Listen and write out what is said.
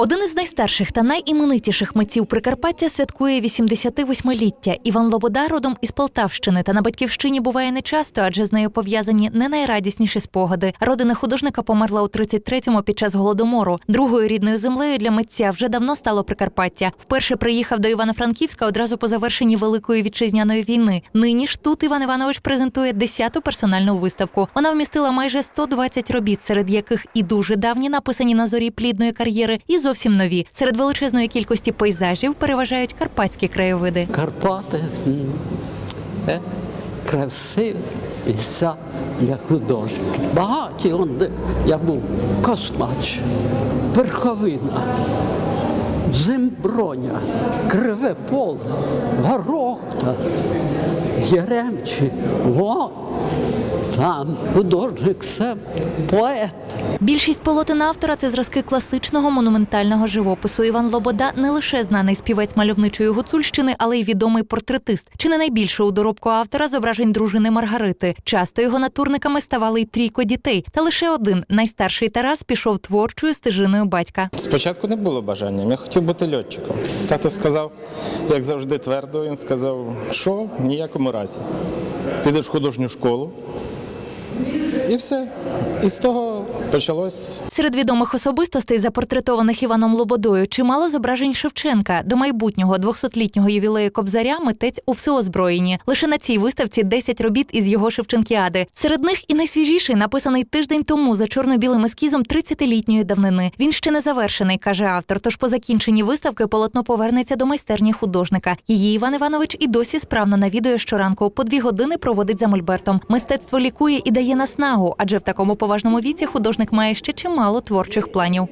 Один із найстарших та найіменитіших митців Прикарпаття святкує 88-ліття. Іван Лобода родом із Полтавщини та на батьківщині буває нечасто, адже з нею пов'язані не найрадісніші спогади. Родина художника померла у 33-му під час голодомору. Другою рідною землею для митця вже давно стало Прикарпаття. Вперше приїхав до Івано-Франківська одразу по завершенні Великої вітчизняної війни. Нині ж тут Іван Іванович презентує 10-ту персональну виставку. Вона вмістила майже 120 робіт, серед яких і дуже давні написані на зорі плідної кар'єри, і зовсім нові. Серед величезної кількості пейзажів переважають карпатські краєвиди. Карпати е, красиві місця для художників. Багаті де я був Космач, Верховина, Зимброня, Криве Поле, Горохта, Яремчі. О, там художник це поет. Більшість полотен автора це зразки класичного монументального живопису. Іван Лобода не лише знаний співець мальовничої гуцульщини, але й відомий портретист. Чи не найбільше у доробку автора зображень дружини Маргарити. Часто його натурниками ставали й трійко дітей. Та лише один найстарший Тарас пішов творчою стежиною батька. Спочатку не було бажання, я хотів бути льотчиком. Тато сказав, як завжди твердо, він сказав, що в ніякому разі. Підеш в художню школу. І все. І з того почалось Серед відомих особистостей, запортретованих Іваном Лободою, чимало зображень Шевченка. До майбутнього 200-літнього ювілею Кобзаря митець у всеозброєнні. Лише на цій виставці 10 робіт із його Шевченкіади. Серед них і найсвіжіший, написаний тиждень тому за чорно-білим ескізом 30-літньої давнини. Він ще не завершений, каже автор. Тож по закінченні виставки полотно повернеться до майстерні художника. Її Іван Іванович і досі справно навідує щоранку. По дві години проводить за мольбертом. Мистецтво лікує і дає наснагу, адже в такому поважному віці художник має ще чимало творчих планів.